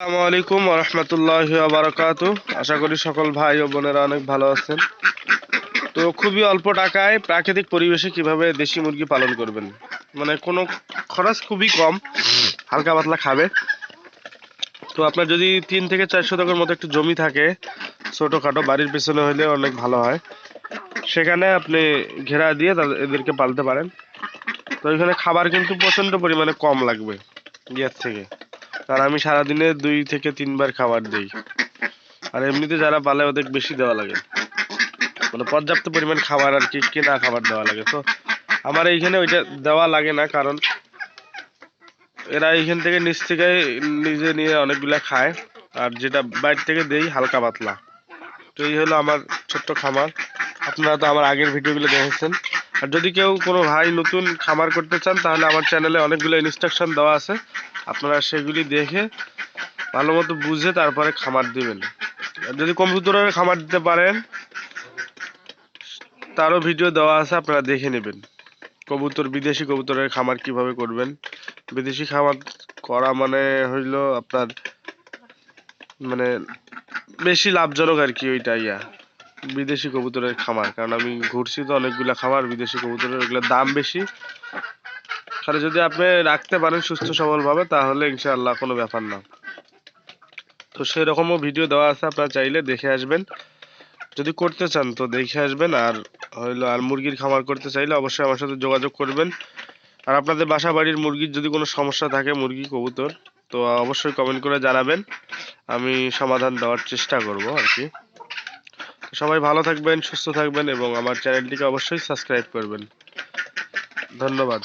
আসসালামু আলাইকুম আশা করি সকল ভাই ও বোনেরা অনেক ভালো আছেন। তো খুবই অল্প টাকায় প্রাকৃতিক পরিবেশে কীভাবে দেশি মুরগি পালন করবেন? মানে কোনো খরচ খুবই কম, হালকা পাতলা খাবে। তো আপনার যদি তিন থেকে চার শতকের মতো একটু জমি থাকে, ছোটোখাটো বাড়ির পেছনে হলে অনেক ভালো হয়। সেখানে আপনি ঘেরা দিয়ে তাদের- এদেরকে পালতে পারেন। তো এখানে খাবার কিন্তু প্রচণ্ড পরিমাণে কম লাগবে, ইয়ার থেকে। কারণ আমি সারাদিনে দুই থেকে তিনবার খাবার দিই। আর এমনিতে যারা পালে ওদের বেশি দেওয়া লাগে। মানে পর্যাপ্ত পরিমাণ খাবার আর কি, কেনা খাবার দেওয়া লাগে। তো আমার এইখানে ওইটা দেওয়া লাগে না, কারণ এরা এইখান থেকে নিচ থেকে নিজে নিয়ে অনেকগুলা খায়। আর যেটা বাইরে থেকে দেই, হালকা পাতলা। তো এই হলো আমার ছোট্ট খামার। আপনারা তো আমার আগের ভিডিওগুলো দেখেছেন। আর যদি কেউ কোনো ভাই নতুন খামার করতে চান, তাহলে আমার চ্যানেলে অনেকগুলো ইনস্ট্রাকশন দেওয়া আছে। আপনারা সেগুলি দেখে ভালো মতো বুঝে তারপরে খামার দিবেন। যদি কম্পিউটারে খামার দিতে পারেন, তারও ভিডিও দেওয়া আছে, আপনারা দেখে নেবেন। কবুতর, বিদেশি কবুতরের খামার কীভাবে করবেন? বিদেশি খামার করা মানে হইল আপনার মানে বেশি লাভজনক আর কি ওইটা, ইয়া। বিদেশি কবুতরের খামার। কারণ আমি ঘুরছি তো অনেকগুলা খামার, বিদেশি কবুতরের ওগুলোর দাম বেশি। তাহলে যদি আপনি রাখতে পারেন সুস্থ সবল ভাবে তাহলে ইনশাআল্লাহ কোনো ব্যাপার না। তো সেরকমও ভিডিও দেওয়া আছে, আপনারা চাইলে দেখে আসবেন। যদি করতে চান তো দেখে আসবেন, আর হইল, আর মুরগির খামার করতে চাইলে অবশ্যই আমার সাথে যোগাযোগ করবেন। আর আপনাদের বাসা বাড়ির মুরগির যদি কোনো সমস্যা থাকে, মুরগি, কবুতর, তো অবশ্যই কমেন্ট করে জানাবেন। আমি সমাধান দেওয়ার চেষ্টা করব আর কি। সবাই ভালো থাকবেন সুস্থ থাকবেন এবং আমার চ্যানেলটিকে অবশ্যই সাবস্ক্রাইব করবেন। ধন্যবাদ।